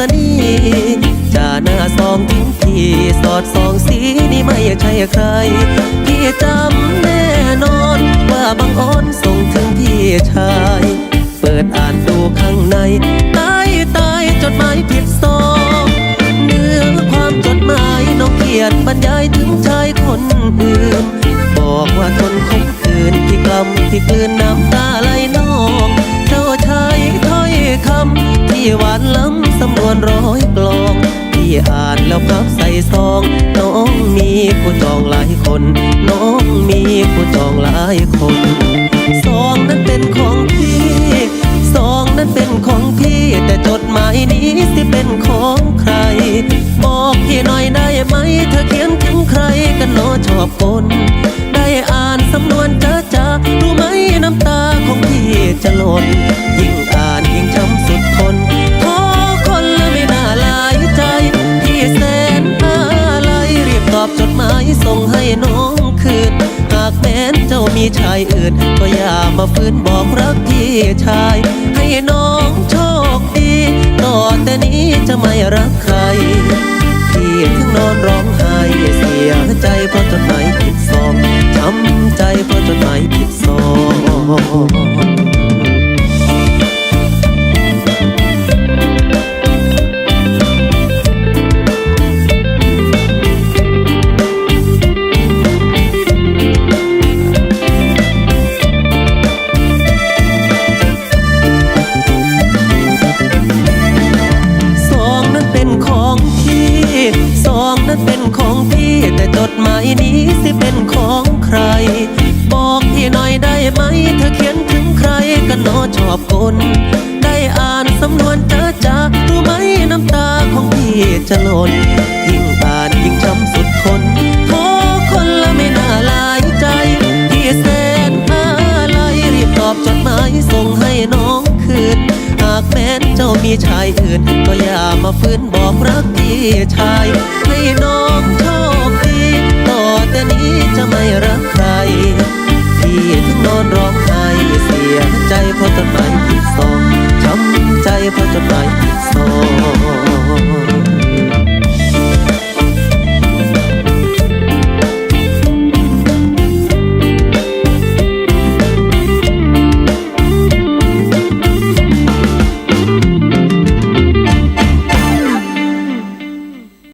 จากไรสนีย์จะหน้าซองทิ้งพี่สอดสองสีนี่ไม่ใช่ใคร พี่จำแน่นอนว่าบังอ้อนส่งถึงพี่ชาย เปิดอ่านดูข้างใน ตายตายจดหมายผิดซองเนื้อความจดหมายน้องเขียนบรรยายถึงชายคนอื่นบอกว่าทนคมคืนที่กลำที่กลืนน้ำตาไหลนองเจ้าชายถ้อยคำ หวานล้ำสำนวนร้อยกลองที่อ่านแล้วพับใส่ซอง น้องมีผู้จองหลายคน น้องมีผู้จองหลายคนซองนั้นเป็นของพี่ซองนั้นเป็นของพี่แต่จดหมายนี้สิเป็นของใคร บอกพี่หน่อยได้ไหม เธอเขียนถึงใครกันเนอชอบคน ได้อ่าน ส่งให้น้องคืน หากแม้นเจ้ามีชายอื่น ก็อย่ามาฟื้นบอกรักพี่ชาย ให้น้องโชคดี ต่อแต่นี้จะไม่รักใครพี่ถึงนอนร้องไห้เสียใจเพราะจด นี้สิเป็นของใคร บอกพี่หน่อยได้ไหม เธอเขียนถึงใครกันนอชอบคน ได้อ่านสำนวนจ้าจารู้ไหมน้ำตาของพี่จะหล่นยิ่งอ่านยิ่งช้ำสุดทนขอคนละไม่น่าลายใจ พี่แสนอะไรรีบตอบจดหมายส่งให้น้องคืนหากแม้นเจ้ามีชายอื่น ก็อย่ามาฟื้นบอกรักพี่ชายให้น้อง